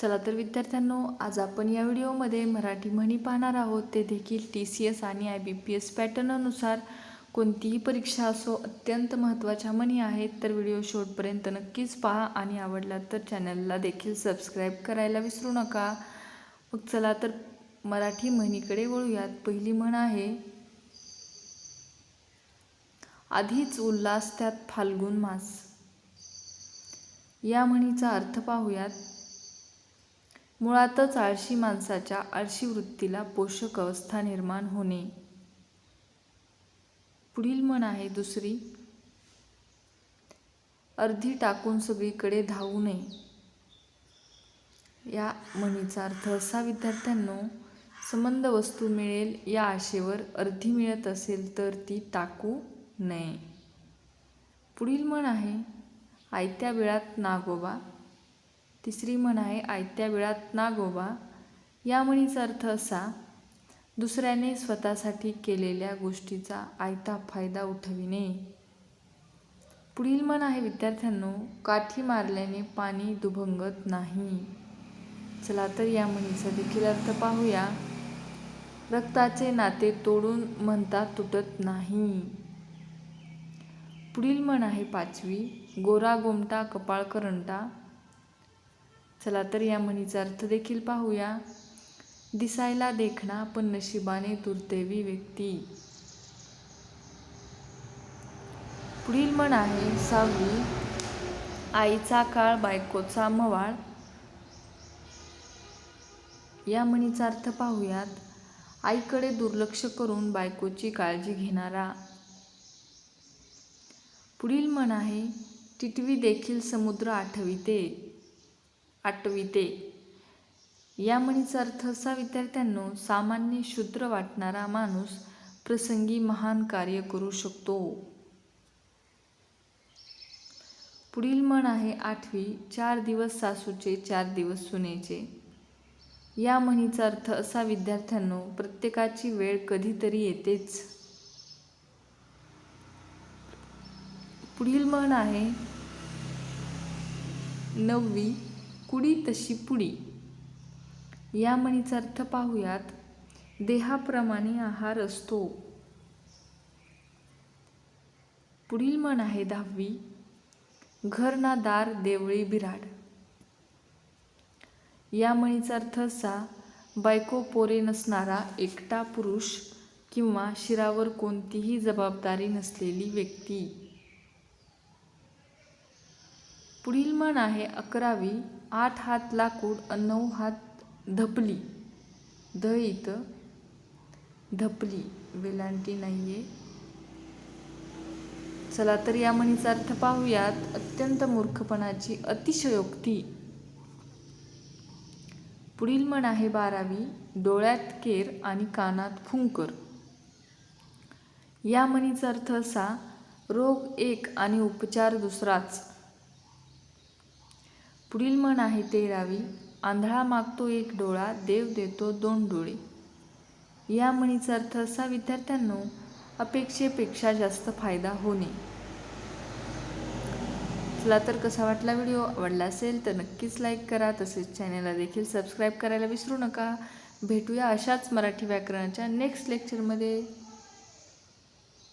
चला तर विद्यार्थ्यांनो आज आपण या व्हिडिओमध्ये मराठी म्हणी पाहणार आहोत. ते देखील टी सी एस आणि आय बी पी एस पॅटर्ननुसार कोणतीही परीक्षा असो अत्यंत महत्त्वाच्या म्हणी आहेत. तर व्हिडिओ शेवटपर्यंत नक्कीच पहा आणि आवडला तर चॅनलला देखील सबस्क्राईब करायला विसरू नका. मग चला तर मराठी म्हणीकडे वळूयात. पहिली म्हण आहे आधीच उल्हास त्यात फाल्गुन मास. या म्हणीचा अर्थ पाहूयात. मुळातच आळशी माणसाच्या आळशी वृत्तीला पोषक अवस्था निर्माण होणे. पुढील म्हण आहे दुसरी अर्धी टाकून सगळीकडे धावू नये. या म्हणीचा अर्थ असा विद्यार्थ्यांनो संबंध वस्तू मिळेल या आशेवर अर्धी मिळत असेल तर ती टाकू नये. पुढील म्हण आहे आयत्या वेळात नागोबा तिसरी म्हण आहे आयत्या वेळात नागोबा या म्हणीचा अर्थ असा दुसऱ्याने स्वतःसाठी केलेल्या गोष्टीचा आयता फायदा उठविणे. पुढील म्हण आहे विद्यार्थ्यांनो काठी मारल्याने पाणी दुभंगत नाही. चला तर या म्हणीचा देखील अर्थ पाहूया. रक्ताचे नाते तोडून म्हणता तुटत नाही. पुढील म्हण आहे पाचवी गोरा गोमटा कपाळ करंटा. चला तर या म्हणीचा अर्थ देखील पाहूया. दिसायला देखणा पण नशिबाने दुर्दैवी व्यक्ती. पुढील म्हण आहे सावली आईचा काळ बायकोचा मवाळ. या म्हणीचा अर्थ पाहूयात आईकडे दुर्लक्ष करून बायकोची काळजी घेणारा. पुढील म्हण आहे टिटवी देखील समुद्र आठविते. आठविते या म्हणीचा अर्थ असा विद्यार्थ्यांनो सामान्य शूद्र वाटणारा माणूस प्रसंगी महान कार्य करू शकतो. पुढील म्हण आहे आठवी चार दिवस सासूचे चार दिवस सुनेचे. या म्हणीचा अर्थ असा विद्यार्थ्यांनो प्रत्येकाची वेळ कधीतरी येतेच. पुढील म्हण आहे नववी कुडी तशी पुडी. या म्हणीचा अर्थ पाहूयात देहाप्रमाणे आहार असतो. पुढील म्हण आहे दहावी घर ना दार देवळी बिराड. या म्हणीचा अर्थ असा बायको पोरे नसणारा एकटा पुरुष किंवा शिरावर कोणतीही जबाबदारी नसलेली व्यक्ती. पुढील म्हण आहे अकरावी आठ हात लाकूड नऊ हात धपली. ध इथं धपली. वेलांटी नाही आहे चला तर या म्हणीचा अर्थ पाहूयात. अत्यंत मूर्खपणाची अतिशयोक्ती. पुढील म्हण आहे बारावी डोळ्यात केर आणि कानात फुंकर. या म्हणीचा अर्थ असा रोग एक आणि उपचार दुसराच. पुढील म्हण आहे तेरावी आंधळा मागतो एक डोळा देव देतो दोन डोळे. या म्हणीचा अर्थ असा विद्यार्थ्यांनो अपेक्षेपेक्षा जास्त फायदा होणे. चला तर कसा वाटला व्हिडिओ? आवडला असेल तर नक्कीच लाईक करा तसेच चॅनलला देखील सबस्क्राईब करायला विसरू नका. भेटूया अशाच मराठी व्याकरणाच्या नेक्स्ट लेक्चरमध्ये